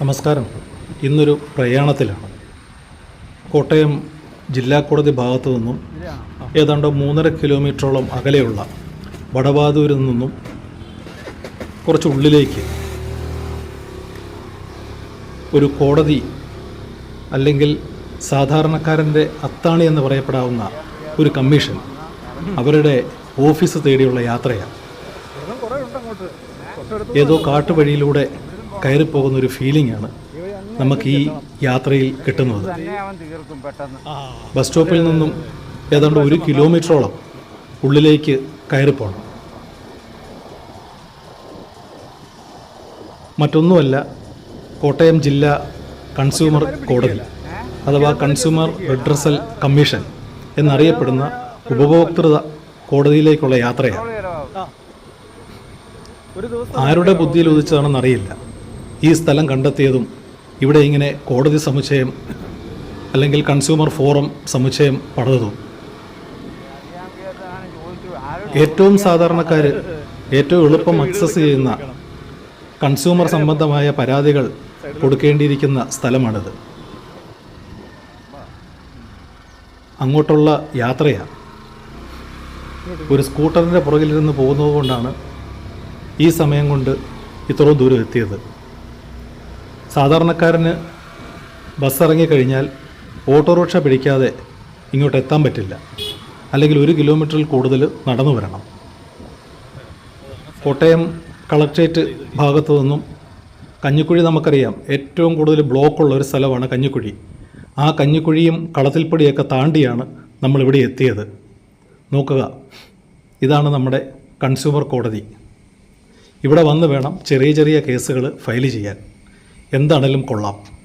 നമസ്കാരം. ഇന്നൊരു പ്രയാണത്തിലാണ്. കോട്ടയം ജില്ലാ കോടതി ഭാഗത്തു നിന്നും ഏതാണ്ട് മൂന്നര കിലോമീറ്ററോളം അകലെയുള്ള വടവാതൂരിൽ നിന്നും കുറച്ച് ഉള്ളിലേക്ക് ഒരു കോടതി അല്ലെങ്കിൽ സാധാരണക്കാരന്റെ അത്താണി എന്ന് പറയപ്പെടാവുന്ന ഒരു കമ്മീഷൻ അവരുടെ ഓഫീസ് തേടിയുള്ള യാത്രയാണ്. ഏതോ കാട്ടുവഴിയിലൂടെ കയറിപ്പോകുന്ന ഒരു ഫീലിംഗ് ആണ് നമുക്ക് ഈ യാത്രയിൽ കിട്ടുന്നത്. ബസ് സ്റ്റോപ്പിൽ നിന്നും ഏതാണ്ട് ഒരു കിലോമീറ്ററോളം ഉള്ളിലേക്ക് കയറിപ്പോണം. മറ്റൊന്നുമല്ല കോട്ടയം ജില്ലാ കൺസ്യൂമർ കോടതി അഥവാ കൺസ്യൂമർ റിഡ്രസൽ കമ്മീഷൻ എന്നറിയപ്പെടുന്ന ഉപഭോക്തൃ കോടതിയിലേക്കുള്ള യാത്രയാണ്. ആരുടെ ബുദ്ധിയിൽ ഉദിച്ചതാണെന്ന് അറിയില്ല ഈ സ്ഥലം കണ്ടെത്തിയതും ഇവിടെ ഇങ്ങനെ കോടതി സമുച്ചയം അല്ലെങ്കിൽ കൺസ്യൂമർ ഫോറം സമുച്ചയം പണിതതും. ഏറ്റവും സാധാരണക്കാർ ഏറ്റവും എളുപ്പം അക്സസ് ചെയ്യുന്ന കൺസ്യൂമർ സംബന്ധമായ പരാതികൾ കൊടുക്കേണ്ടിയിരിക്കുന്ന സ്ഥലമാണിത്. അങ്ങോട്ടുള്ള യാത്രയാണ് ഒരു സ്കൂട്ടറിന്റെ പുറകിലിരുന്ന് പോകുന്നത് കൊണ്ടാണ് ഈ സമയം കൊണ്ട് ഇത്രയും ദൂരം എത്തിയത്. സാധാരണക്കാരന് ബസ് ഇറങ്ങിക്കഴിഞ്ഞാൽ ഓട്ടോറിക്ഷ പിടിക്കാതെ ഇങ്ങോട്ട് എത്താൻ പറ്റില്ല. അല്ലെങ്കിൽ ഒരു കിലോമീറ്ററിൽ കൂടുതൽ നടന്നു വരണം. കോട്ടയം കളക്ട്രേറ്റ് ഭാഗത്തു നിന്നും കഞ്ഞിക്കുഴി നമുക്കറിയാം. ഏറ്റവും കൂടുതൽ ബ്ലോക്കുള്ള ഒരു സ്ഥലമാണ് കഞ്ഞിക്കുഴി. ആ കഞ്ഞിക്കുഴിയും കളത്തിൽപ്പടിയൊക്കെ താണ്ടിയാണ് നമ്മളിവിടെ എത്തിയത്. നോക്കുക. ഇതാണ് നമ്മുടെ കൺസ്യൂമർ കോടതി. ഇവിടെ വന്ന് വേണം ചെറിയ ചെറിയ കേസുകൾ ഫയൽ ചെയ്യാൻ. എന്താണേലും കൊള്ളാം.